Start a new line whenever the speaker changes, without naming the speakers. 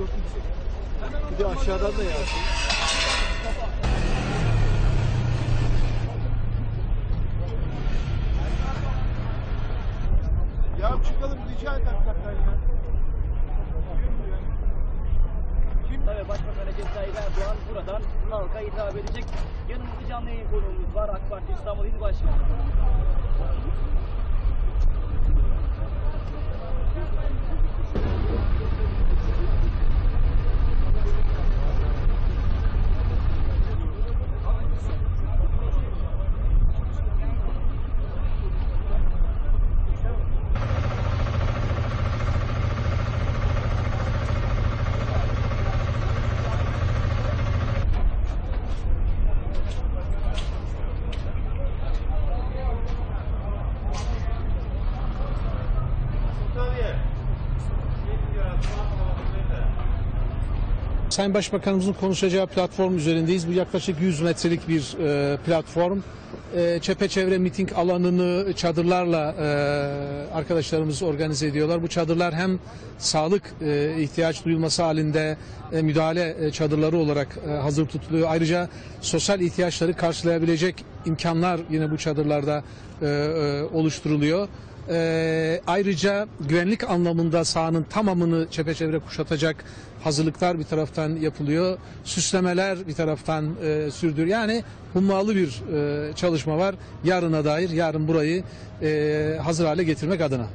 Bir de aşağıdan da yağsın.
Ya çıkalım rica eder hakikaten ya.
Tabii Başbakan Recep Tayyip Erdoğan buradan halka hitap edecek. Yanımızda canlı yayın konuğumuz var AK Parti İstanbul İl Başkanı.
Sayın Başbakanımızın konuşacağı platform üzerindeyiz. Bu yaklaşık 100 metrelik bir e, platform. E, çepeçevre miting alanını çadırlarla e, arkadaşlarımız organize ediyorlar. Bu çadırlar hem sağlık e, ihtiyaç duyulması halinde e, müdahale e, çadırları olarak e, hazır tutuluyor. Ayrıca sosyal ihtiyaçları karşılayabilecek imkanlar yine bu çadırlarda e, e, oluşturuluyor. Ee, ayrıca güvenlik anlamında sahanın tamamını çepeçevre kuşatacak hazırlıklar bir taraftan yapılıyor. Süslemeler bir taraftan e, sürdürüyor. Yani hummalı bir e, çalışma var. Yarına dair, yarın burayı e, hazır hale getirmek adına.